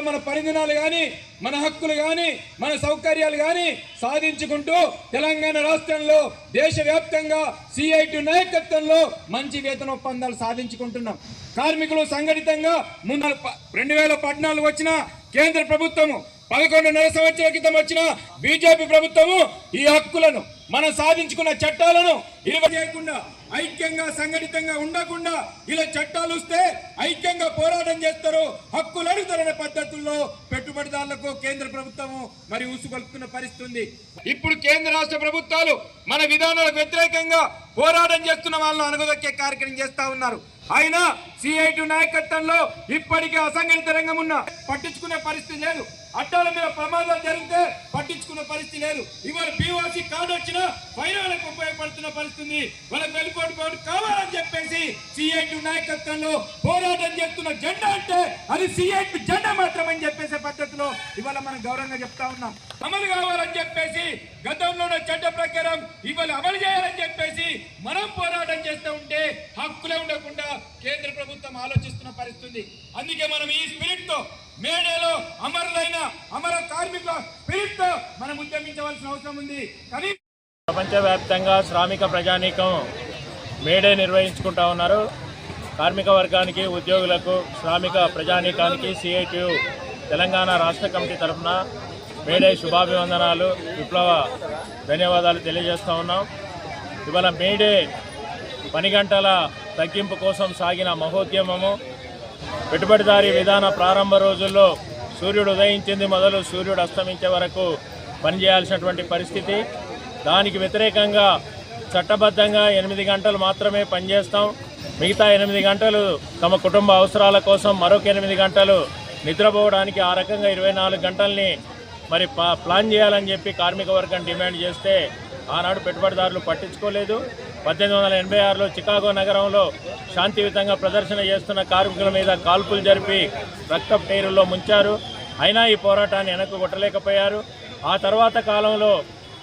మన పరిదినాలు కానీ మన హక్కులు కానీ మన సౌకర్యాలు కానీ సాధించుకుంటూ తెలంగాణ రాష్ట్రంలో దేశవ్యాప్తంగా సిఐటి నాయకత్వంలో మంచి వేతన ఒప్పందాలు సాధించుకుంటున్నాం. కార్మికులు సంఘటితంగా ముందు రెండు వేల పద్నాలుగు వచ్చిన కేంద్ర ప్రభుత్వము పదకొండున్నర సంవత్సరాల క్రితం వచ్చిన బీజేపీ ప్రభుత్వము ఈ హక్కులను మనం సాధించుకున్న చట్టాలను ఇరవై చేయకుండా ఐక్యంగా సంఘటితంగా ఉండకుండా ఇలా చట్టాలు వస్తే ఐక్యంగా పోరాటం చేస్తారు. హక్కులు అడుగుతారనే పద్ధతుల్లో పెట్టుబడిదారులకు కేంద్ర ప్రభుత్వము మరి ఊసుకొలుపుతున్న పరిస్థితుంది ఇప్పుడు కేంద్ర రాష్ట్ర ప్రభుత్వాలు మన విధానాలకు వ్యతిరేకంగా పోరాటం చేస్తున్న వాళ్ళను అనుగదొక్కే కార్యక్రమం చేస్తా ఉన్నారు. ఆయన సిఐటి నాయకత్వంలో ఇప్పటికే అసంఘటిత రంగం ఉన్న పట్టించుకునే పరిస్థితి లేదు. అట్టాల మీద ప్రమాదాలు జరిగితే పట్టించుకునే పరిస్థితి లేదు. ఇవాళ బీఓసి కార్డు వచ్చినా ఫైనాలకు ఉపయోగపడుతున్న పరిస్థితి. వాళ్ళకి వెళ్ళిపోటు కావాలని చెప్పేసి సిఐటి నాయకత్వంలో పోరాటం చేస్తున్న జెండా అంటే అది సిఐటి జెండా మాత్రమని చెప్పేసే పద్ధతిలో ఇవాళ మనం గౌరవంగా చెప్తా ఉన్నాం. అమలు కావాలని చెప్పేసి గతంలో చట్ట ప్రకారం ఇవాళ అమలు చేయాలని చెప్పేసి మనం చేస్తూ ఉంటే హక్కులే ఉండకుండా కేంద్ర ప్రభుత్వం ఆలోచిస్తున్న పరిస్థితుంది అందుకే మనం ఈ స్పిరిట్తో మేడేలో అమరులైన అమర కార్మికుల స్పిరిట్తో మనం ఉద్యమించవలసిన అవసరం ఉంది. కానీ ప్రపంచవ్యాప్తంగా శ్రామిక ప్రజానీకం మేడే నిర్వహించుకుంటా ఉన్నారు. కార్మిక వర్గానికి ఉద్యోగులకు శ్రామిక ప్రజానీకానికి సిఐటియు తెలంగాణ రాష్ట్ర కమిటీ తరఫున మేడే శుభాభివందనాలు విప్లవ ధన్యవాదాలు తెలియజేస్తూ ఉన్నాం. ఇవాళ మేడే పని గంటల తగ్గింపు కోసం సాగిన మహోద్యమము పెట్టుబడిదారీ విధాన ప్రారంభ రోజుల్లో సూర్యుడు ఉదయించింది మొదలు సూర్యుడు అస్తమించే వరకు పనిచేయాల్సినటువంటి పరిస్థితి. దానికి వ్యతిరేకంగా చట్టబద్ధంగా ఎనిమిది గంటలు మాత్రమే పనిచేస్తాం. మిగతా ఎనిమిది గంటలు తమ కుటుంబ అవసరాల కోసం మరొక ఎనిమిది గంటలు నిద్రపోవడానికి ఆ రకంగా ఇరవై నాలుగు గంటల్ని మరి ప్లాన్ చేయాలని చెప్పి కార్మిక వర్గం డిమాండ్ చేస్తే ఆనాడు పెట్టుబడిదారులు పట్టించుకోలేదు. పద్దెనిమిది వందల ఎనభై ఆరులో చికాగో నగరంలో శాంతియుతంగా ప్రదర్శన చేస్తున్న కార్మికుల మీద కాల్పులు జరిపి రక్త పేరుల్లో ముంచారు. అయినా ఈ పోరాటాన్ని వెనక్కు కొట్టలేకపోయారు. ఆ తర్వాత కాలంలో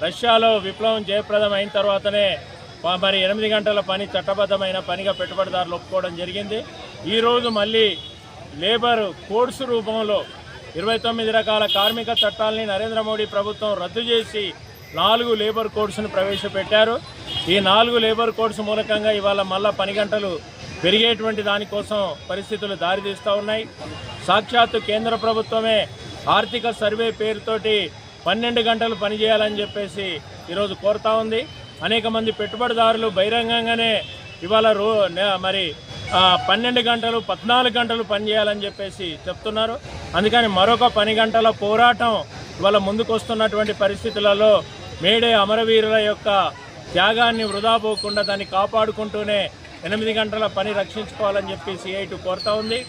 రష్యాలో విప్లవం జయప్రదం అయిన తర్వాతనే మరి ఎనిమిది గంటల పని చట్టబద్ధమైన పనిగా పెట్టుబడిదారులు ఒప్పుకోవడం జరిగింది. ఈరోజు మళ్ళీ లేబర్ కోడ్స్ రూపంలో ఇరవై తొమ్మిది రకాల కార్మిక చట్టాలని నరేంద్ర మోడీ ప్రభుత్వం రద్దు చేసి నాలుగు లేబర్ కోడ్స్ను ప్రవేశపెట్టారు. ఈ నాలుగు లేబర్ కోడ్స్ మూలకంగా ఇవాళ మళ్ళా పని గంటలు పెరిగేటువంటి దానికోసం పరిస్థితులు దారితీస్తూ ఉన్నాయి. సాక్షాత్తు కేంద్ర ప్రభుత్వమే ఆర్థిక సర్వే పేరుతోటి పన్నెండు గంటలు పనిచేయాలని చెప్పేసి ఈరోజు కోరుతా ఉంది. అనేక మంది పెట్టుబడిదారులు బహిరంగంగానే ఇవాళ రో మరి పన్నెండు గంటలు పద్నాలుగు గంటలు పనిచేయాలని చెప్పేసి చెప్తున్నారు. అందుకని మరొక పని గంటల పోరాటం ఇవాళ ముందుకొస్తున్నటువంటి పరిస్థితులలో మేడే అమరవీరుల యొక్క త్యాగాన్ని వృధా పోకుండా దాన్ని కాపాడుకుంటూనే ఎనిమిది గంటల పని రక్షించుకోవాలని చెప్పి సిఐటి కోరుతా ఉంది.